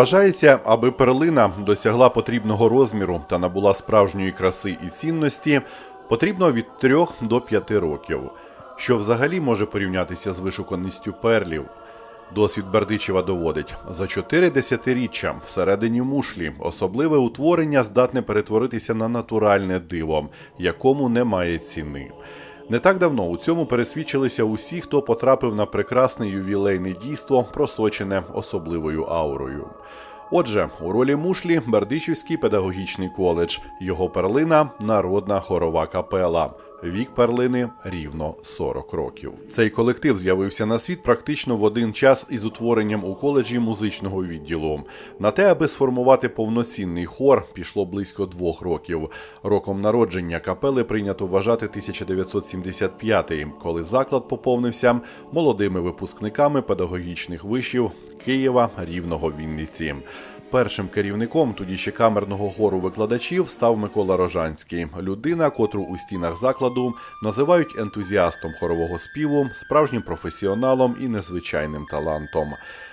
Вважається, аби перлина досягла потрібного розміру та набула справжньої краси і цінності, потрібно від 3 до 5 років, що взагалі може порівнятися з вишуканістю перлів. Досвід Бердичева доводить за чотири десятиріччя всередині мушлі особливе утворення здатне перетворитися на натуральне диво, якому немає ціни. Не так давно у цьому пересвідчилися усі, хто потрапив на прекрасне ювілейне дійство, просочене особливою аурою. Отже, у ролі мушлі Бердичівський педагогічний коледж, його перлина народна хорова капела. Вік перлини рівно 40 років. Цей колектив з'явився на світ практично в один час із утворенням у коледжі музичного відділу. На те, аби сформувати повноцінний хор, пішло близько двох років. Роком народження капели прийнято вважати 1975, коли заклад поповнився молодими випускниками педагогічних вишів Києва, Рівного, Вінниці. Першим керівником тоді ще камерного хору викладачів став Микола Рожанський, людина, котру у стінах закладу називають ентузіастом хорового співу, справжнім професіоналом і незвичайним талантом.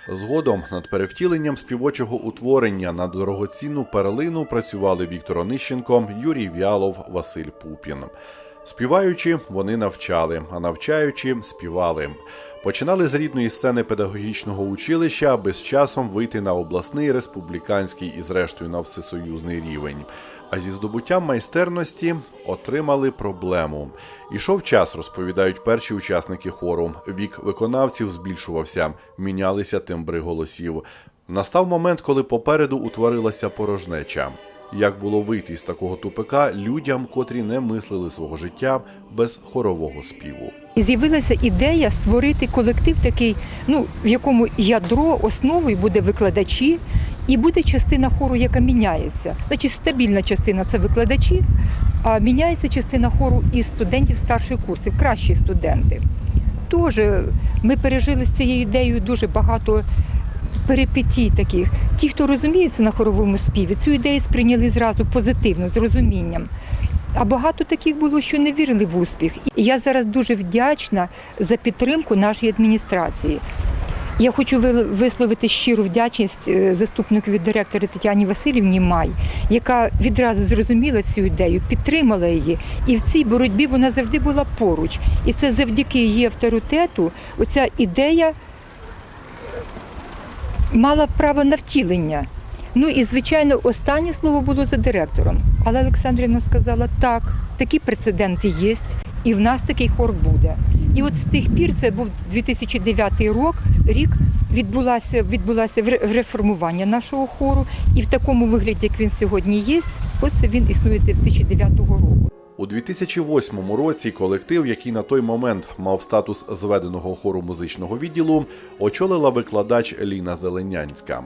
Згодом над перевтіленням співочого утворення на дорогоцінну перлину працювали Віктор Онищенко, Юрій Вялов, Василь Пупін. Співаючи, вони навчали, а навчаючи співали. Починали з рідної сцени педагогічного училища, аби з часом вийти на обласний, республіканський і, зрештою, на всесоюзний рівень. А зі здобуттям майстерності отримали проблему. Ішов час, розповідають перші учасники хору. Вік виконавців збільшувався, мінялися тембри голосів. Настав момент, коли попереду утворилася порожнеча. Як було вийти з такого тупика людям, котрі не мислили свого життя без хорового співу? І з'явилася ідея створити колектив такий, ну в якому ядро основою буде викладачі, і буде частина хору, яка міняється. Значить, стабільна частина це викладачі, а міняється частина хору із студентів старших курсів, кращі студенти. Тож ми пережили з цією ідеєю дуже багато перипетій таких. Ті, хто розуміється на хоровому співі, цю ідею сприйняли зразу позитивно, з розумінням. А багато таких було, що не вірили в успіх. І я зараз дуже вдячна за підтримку нашої адміністрації. Я хочу висловити щиру вдячність е, заступникові директора Тетяні Васильівні Май, яка відразу зрозуміла цю ідею, підтримала її. І в цій боротьбі вона завжди була поруч. І це завдяки її авторитету, оця ідея мала право на втілення. Ну і звичайно, останнє слово було за директором. Але Олександрівна сказала: так, такі прецеденти є, і в нас такий хор буде. І от з тих пір це був 2009 рік, рік відбулося, відбулося реформування нашого хору, і в такому вигляді, як він сьогодні є, оце він існує з 2009 року. У 2008 році колектив, який на той момент мав статус зведеного хору музичного відділу, очолила викладач Ліна Зеленянська.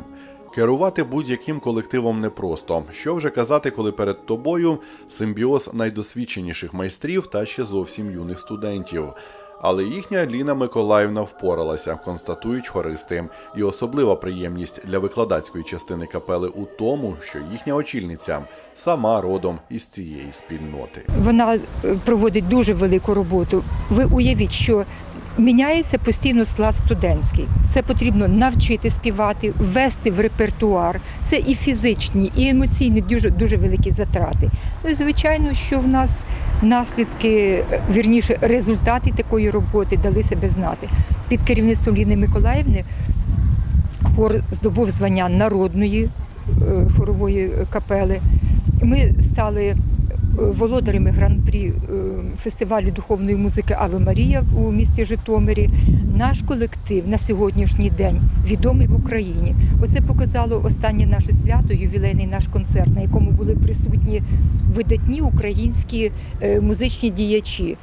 Керувати будь-яким колективом непросто. Що вже казати, коли перед тобою симбіоз найдосвідченіших майстрів та ще зовсім юних студентів. Але їхня Ліна Миколаївна впоралася, констатують хористи. І особлива приємність для викладацької частини капели у тому, що їхня очільниця сама родом із цієї спільноти. Вона е, проводить дуже велику роботу. Ви уявіть, що міняється постійно склад студентський. Це потрібно навчити співати, ввести в репертуар. Це і фізичні, і емоційні дуже дуже великі затрати. Ну звичайно, що в нас наслідки, вірніше, результати такої роботи дали себе знати. Під керівництвом Ліни Миколаївни хор здобув звання народної е, хорової капели. Ми стали володарями гран-прі е, фестивалю духовної музики Аве Марія у місті Житомирі. Наш колектив на сьогоднішній день відомий в Україні. Оце показало останнє наше свято, ювілейний наш концерт, на якому були присутні видатні українські е, музичні діячі.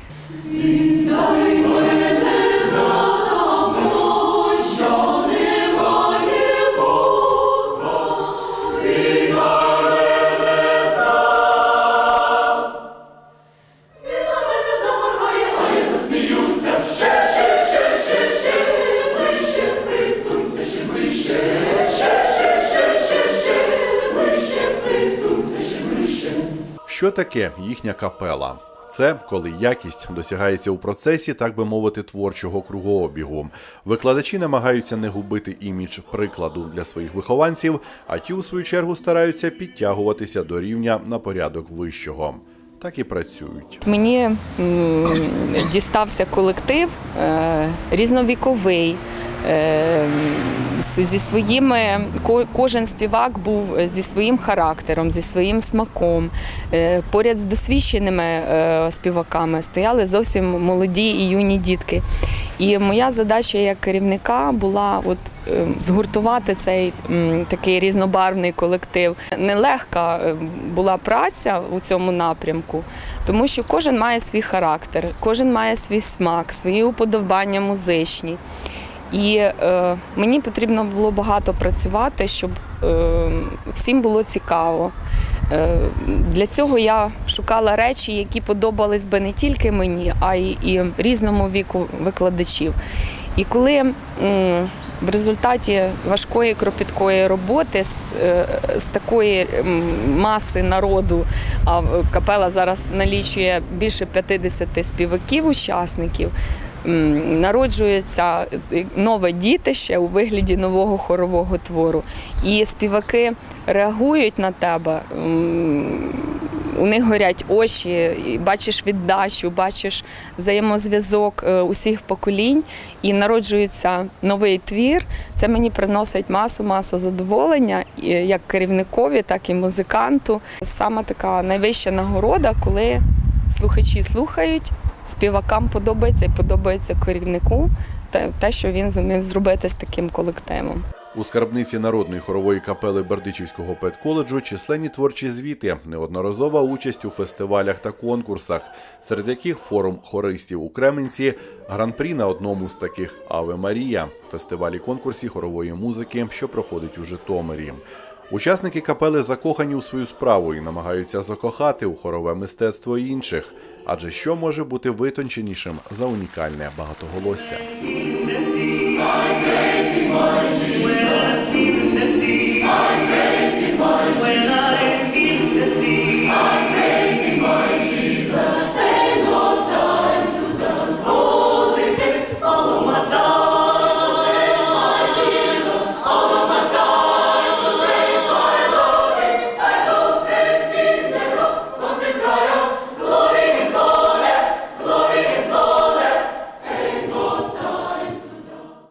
Таке їхня капела? Це коли якість досягається у процесі, так би мовити, творчого кругообігу. Викладачі намагаються не губити імідж прикладу для своїх вихованців, а ті, у свою чергу, стараються підтягуватися до рівня на порядок вищого. Так і працюють. Мені дістався колектив е, різновіковий. е, Зі своїми ко- кожен співак був зі своїм характером, зі своїм смаком. Е, Поряд з досвідченими е, співаками стояли зовсім молоді і юні дітки. І моя задача як керівника була от е, згуртувати цей такий різнобарвний колектив. Нелегка е, була праця у цьому напрямку, тому що кожен має свій характер, кожен має свій смак, свої уподобання музичні. І е, мені потрібно було багато працювати, щоб е, всім було цікаво. Е, для цього я шукала речі, які подобались би не тільки мені, а й і різному віку викладачів. І коли в результаті важкої кропіткої роботи з, е, з такої маси народу, а капела зараз налічує більше 50 співаків, учасників. м, Народжується е, нове дітище у вигляді нового хорового твору, і співаки реагують на тебе. У них горять очі, бачиш віддачу, бачиш взаємозв'язок е, усіх поколінь, і народжується новий твір. Це мені приносить масу масу задоволення як керівникові, так і музиканту. Саме така найвища нагорода, коли слухачі слухають, співакам подобається і подобається керівнику те, що він зумів зробити з таким колективом. У скарбниці народної хорової капели Бердичівського педколеджу численні творчі звіти, неодноразова участь у фестивалях та конкурсах, серед яких форум хористів у Кременці, гран-прі на одному з таких Аве Марія, фестивалі конкурсі хорової музики, що проходить у Житомирі. Учасники капели закохані у свою справу і намагаються закохати у хорове мистецтво інших. Адже що може бути витонченішим за унікальне багатоголосся?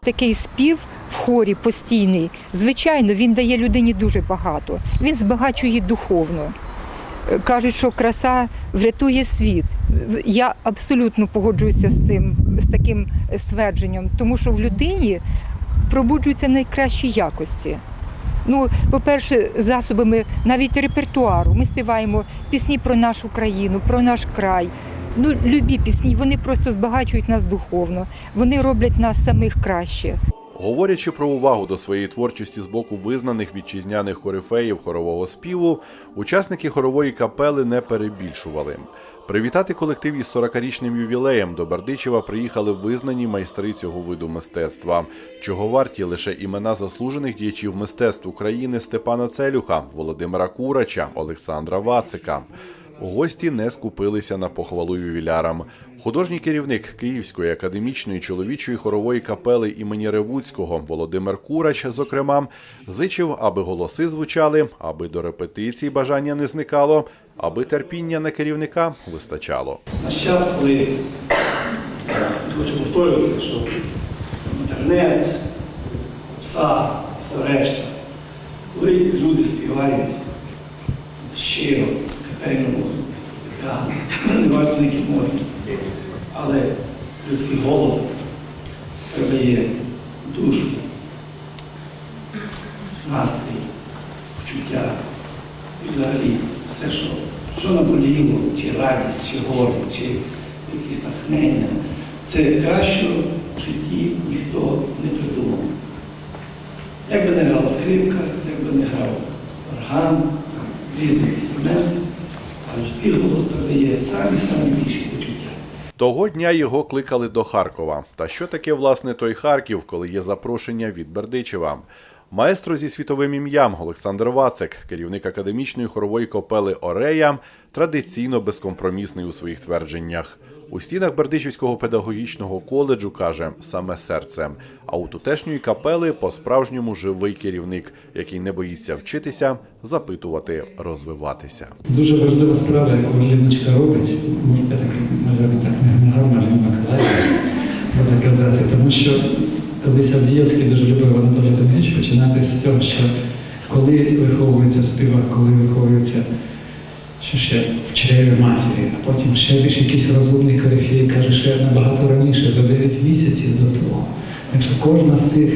Такий спів в хорі постійний, звичайно, він дає людині дуже багато. Він збагачує духовно. Е, Кажуть, що краса врятує світ. Я абсолютно погоджуюся з цим, з таким е, ствердженням, тому що в людині пробуджуються найкращі якості. Ну, по-перше, засобами навіть репертуару. Ми співаємо пісні про нашу країну, про наш край. Ну, любі пісні, вони просто збагачують нас духовно, вони роблять нас самих краще. Говорячи про увагу до своєї творчості з боку визнаних вітчизняних корифеїв хорового співу, учасники хорової капели не перебільшували. Привітати колектив із 40-річним ювілеєм до Бердичева приїхали визнані майстри цього виду мистецтва, чого варті лише імена заслужених діячів мистецтв України Степана Целюха, Володимира Курача, Олександра Вацика. Гості не скупилися на похвалу ювілярам. Художній керівник Київської академічної чоловічої хорової капели імені Ревуцького Володимир Курач, зокрема, зичив, аби голоси звучали, аби до репетицій бажання не зникало, аби терпіння на керівника вистачало. Наш час, коли хочу повторюватися, що інтернет, пса, все решта, коли люди співають щиро, капельну музику, яка не варто які мові, але людський голос передає душу, настрій, почуття. І взагалі все, що, що наболіло, чи радість, чи горе, чи якісь натхнення, це краще в житті ніхто не придумав. Як би не грала скрипка, як би не грав орган, різні інструменти, Того дня його кликали до Харкова. Та що таке власне той Харків, коли є запрошення від Бердичева? Маестро зі світовим ім'ям Олександр Вацик, керівник академічної хорової копели Орея, традиційно безкомпромісний у своїх твердженнях. У стінах Бердичівського педагогічного коледжу каже саме серце. А у тутешньої капели по-справжньому живий керівник, який не боїться вчитися, запитувати, розвиватися. Дуже важлива справа, яку Ліночка робить, мені так, мабуть, так казати, тому що колись Авдієвський дуже любив Анатолій Петрович починати з цього, що коли виховується співак, коли виховується що ще в чреві матері, а потім ще більш якийсь розумний корифей каже, ще набагато раніше, за 9 місяців до того. Так що кожна з цих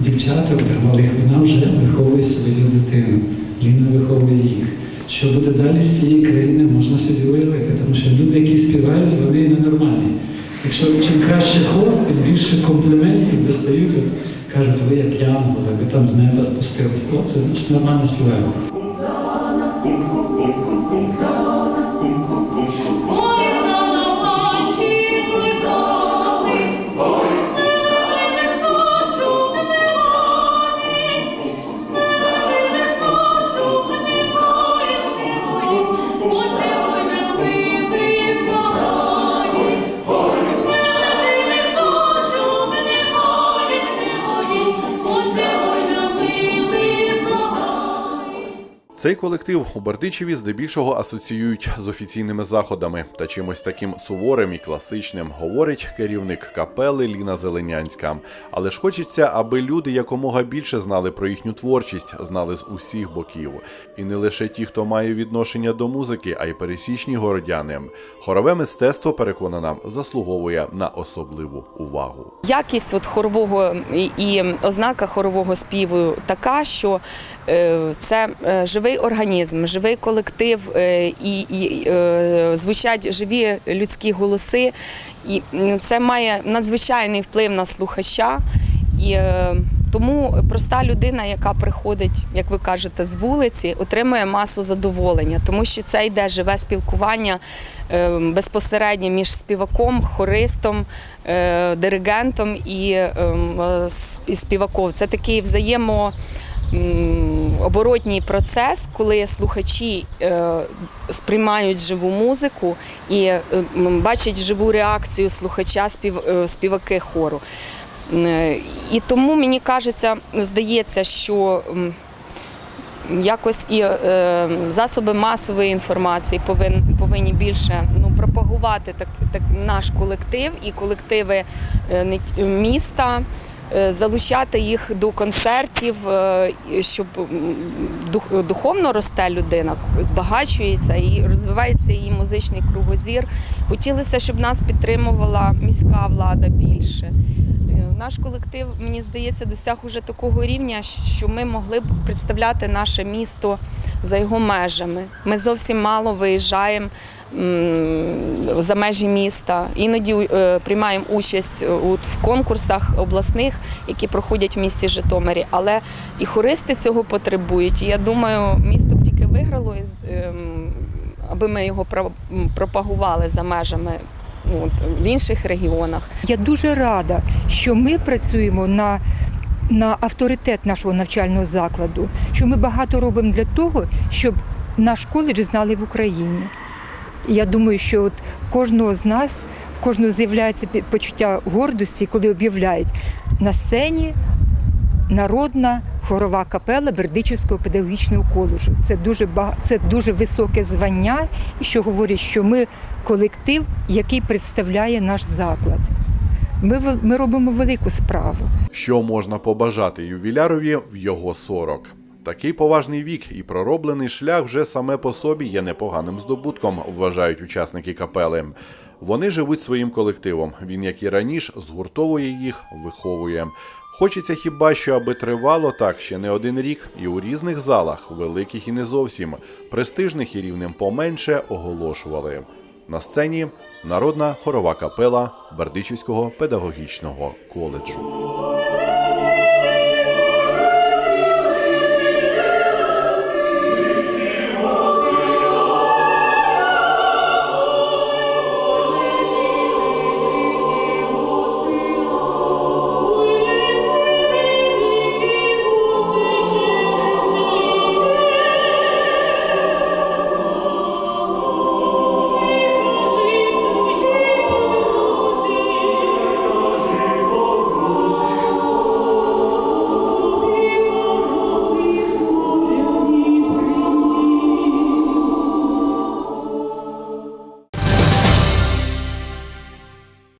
дівчаток малих, вона вже виховує свою дитину, Ліна виховує їх. Що буде далі з цієї країни, можна собі уявити, тому що люди, які співають, вони ненормальні. Якщо чим краще хор, тим більше компліментів достають, от кажуть, ви як янголи, ви там з неба спустились. О, це значить нормально співаємо. Цей колектив у Бердичеві здебільшого асоціюють з офіційними заходами та чимось таким суворим і класичним, говорить керівник капели Ліна Зеленянська. Але ж хочеться, аби люди якомога більше знали про їхню творчість, знали з усіх боків. І не лише ті, хто має відношення до музики, а й пересічні городяни. Хорове мистецтво, переконана, заслуговує на особливу увагу. Якість от хорового і, ознака хорового співу така, що е, це е, живий організм, живий колектив, е, і, і е, звучать живі людські голоси. І це має надзвичайний вплив на слухача. І е, тому проста людина, яка приходить, як ви кажете, з вулиці, отримує масу задоволення, тому що це йде живе спілкування безпосередньо між співаком, хористом, диригентом е, с- і співаком. Це такий взаємо. Оборотній процес, коли слухачі е, сприймають живу музику і е, бачать живу реакцію слухача е, співаки хору. І тому мені кажеться, здається, що якось і засоби масової інформації повинні більше ну, пропагувати так, так, наш колектив і колективи міста. Е, Залучати їх до концертів, е, щоб духовно росте людина, збагачується і розвивається її музичний кругозір. Хотілося, щоб нас підтримувала міська влада більше. Е, Наш колектив, мені здається, досяг уже такого рівня, що ми могли б представляти наше місто за його межами. Ми зовсім мало виїжджаємо за межі міста. Іноді е, приймаємо участь в конкурсах обласних, які проходять в місті Житомирі. Але і хористи цього потребують. Я думаю, місто б тільки виграло, ем, аби ми його про- пропагували за межами в інших регіонах. Я дуже рада, що ми працюємо на, на авторитет нашого навчального закладу, що ми багато робимо для того, щоб наш коледж знали в Україні. Я думаю, що от кожного з нас, в кожного з'являється почуття гордості, коли об'являють на сцені народна хорова капела Бердичівського педагогічного коледжу. Це дуже це дуже високе звання, що говорить, що ми колектив, який представляє наш заклад. Ми, ми робимо велику справу. Що можна побажати ювілярові в його 40? Такий поважний вік і пророблений шлях вже саме по собі є непоганим здобутком, вважають учасники капели. Вони живуть своїм колективом. Він, як і раніше, згуртовує їх, виховує. Хочеться хіба що, аби тривало так ще не один рік, і у різних залах, великих і не зовсім, престижних і рівнем поменше, оголошували. На сцені народна хорова капела Бердичівського педагогічного коледжу.